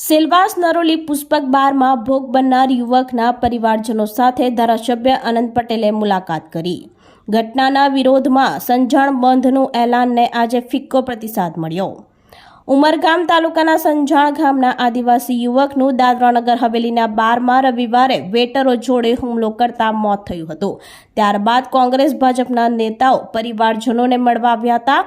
સેલવાસ નરોલી પુષ્પક બારમાં ભોગ બનનાર યુવકના પરિવારજનો સાથે ધારાસભ્ય અનંત પટેલે મુલાકાત કરી. ઘટનાના વિરોધમાં સંજાણ બંધનું એલાનને આજે ફિક્કો પ્રતિસાદ મળ્યો. ઉમરગામ તાલુકાના સંજાણ ગામના આદિવાસી યુવકનું દાદરાનગર હવેલીના બારમાં રવિવારે વેટરો જોડે હુમલો કરતા મોત થયું હતું. ત્યારબાદ કોંગ્રેસ ભાજપના નેતાઓ પરિવારજનોને મળવા આવ્યા હતા.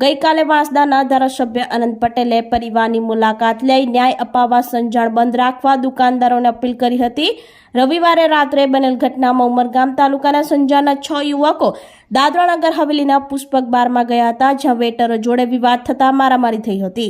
ગઈકાલે વાંસદાના ધારાસભ્ય અનંત પટેલે પરિવારની મુલાકાત લઈ ન્યાય અપાવવા સંજાણ બંધ રાખવા દુકાનદારોને અપીલ કરી હતી. રવિવારે રાત્રે બનેલ ઘટનામાં ઉમરગામ તાલુકાના સંજાના છ યુવકો દાદરાનગર હવેલીના પુષ્પક બારમાં ગયા હતા, જ્યાં વેટરો જોડે વિવાદ થતા મારામારી થઈ હતી.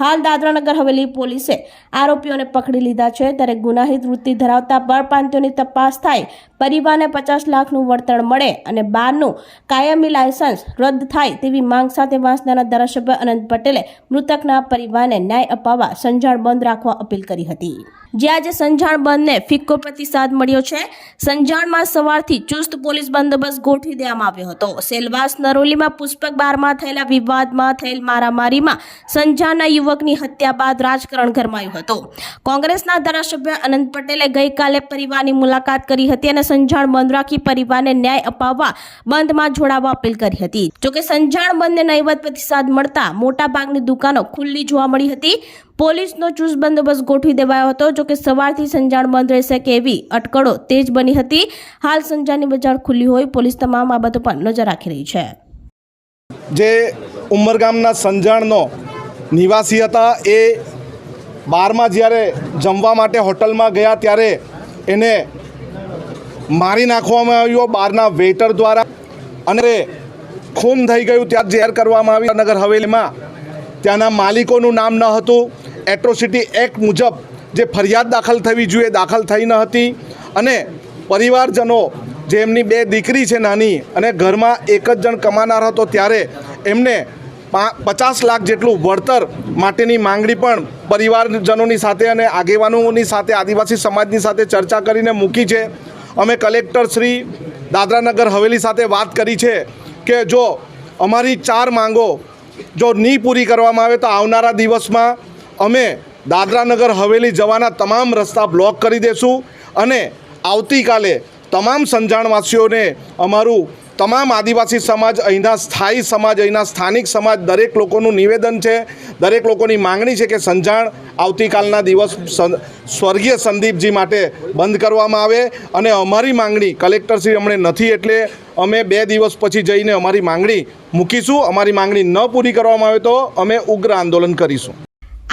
હાલ દાદરાનગર હવેલી પોલીસે આરોપીઓને પકડી લીધા છે. ત્યારે ગુનાહિત વૃત્તિ ધરાવતા બળપાંત્યોની તપાસ થાય, પરિવારને પચાસ લાખનું વળતર મળે અને બારનું કાયમી લાયસન્સ રદ થાય તેવી માંગ સાથે વાંસદાના ધારાસભ્ય અનંત પટેલે મૃતકના પરિવારને ન્યાય અપાવવા સંજાણ બંધ રાખવા અપીલ કરી હતી. જે આજે સંજાણ બંધને ફિક્કો પ્રતિસાદ મળ્યો છે, સંજાણમાં સવારથી ચુસ્ત પોલીસ બંદોબસ્ત ગોઠવી દેવામાં આવ્યો હતો. સેલવાસ નરોલીમાં પુષ્પક બારમાં થયેલા વિવાદમાં થયેલ મારામારીમાં સંજાણના યુવકની હત્યા બાદ રાજકારણ ગરમાયું હતું. કોંગ્રેસના ધારાસભ્ય અનંત પટેલે ગઈકાલે પરિવારની મુલાકાત કરી હતી અને સંજાણ બંધ રાખી પરિવારને ન્યાય અપાવવા બંધમાં જોડાવા અપીલ કરી હતી. જોકે સંજાણ બંધને નહીવત પ્રતિસાદ મળતા મોટાભાગની દુકાનો ખુલ્લી જોવા મળી હતી. પોલીસનો ચુસ્ત બંદોબસ્ત ગોઠવી દેવાયો હતો. જોકે સવારથી સંજાણ બંધ રહેશે કે એવી અટકળો તેજ બની હતી. હાલ સંજાણની બજાર ખુલ્લી હોય પોલીસ તમામ બાબતો પર નજર રાખી રહી છે. જે ઉમરગામના સંજાણનો નિવાસી હતા. એ બારમાં જ્યારે જમવા માટે હોટલમાં ગયા ત્યારે એને મારી નાખવામાં આવ્યો બારના વેઇટર દ્વારા. અને ખૂન થઈ ગયું ત્યાં ઝેર કરવામાં આવી. નગર હવેલીમાં ત્યાંના માલિકોનું નામ ન હતું. એટ્રોસિટી એક્ટ મુજબ જે ફરિયાદ દાખલ થવી જોઈએ દાખલ થઈ ન હતી. અને પરિવારજનો જે એમની બે દીકરી છે નાની અને ઘરમાં એક જ જણ કમાનાર હતો, ત્યારે એમને પચાસ લાખ જેટલું વળતર માટેની માંગણી પણ પરિવારજનોની સાથે અને આગેવાનોની સાથે, આદિવાસી સમાજની સાથે ચર્ચા કરીને મૂકી છે. અમે કલેક્ટર શ્રી દાદરાનગર હવેલી સાથે વાત કરી છે કે જો અમારી ચાર માંગો જો નહીં પૂરી કરવામાં આવે તો આવનારા દિવસમાં અમે દાદરાનગર હવેલી જવાના તમામ રસ્તા બ્લોક કરી દેશું અને આવતીકાલે તમામ સંજાણવાસીઓને અમારું તમામ આદિવાસી સમાજ, અહીંના સ્થાયી સમાજ, અહીંના સ્થાનિક સમાજ, દરેક લોકોનું નિવેદન છે, દરેક લોકોની માંગણી છે કે સંજાણ આવતીકાલના દિવસ સ્વર્ગીય સંદીપજી માટે બંધ કરવામાં આવે અને અમારી માંગણી કલેક્ટરશ્રી અમને નથી એટલે અમે બે દિવસ પછી જઈને અમારી માંગણી મૂકીશું, અમારી માંગણી ન પૂરી કરવામાં આવે તો અમે ઉગ્ર આંદોલન કરીશું.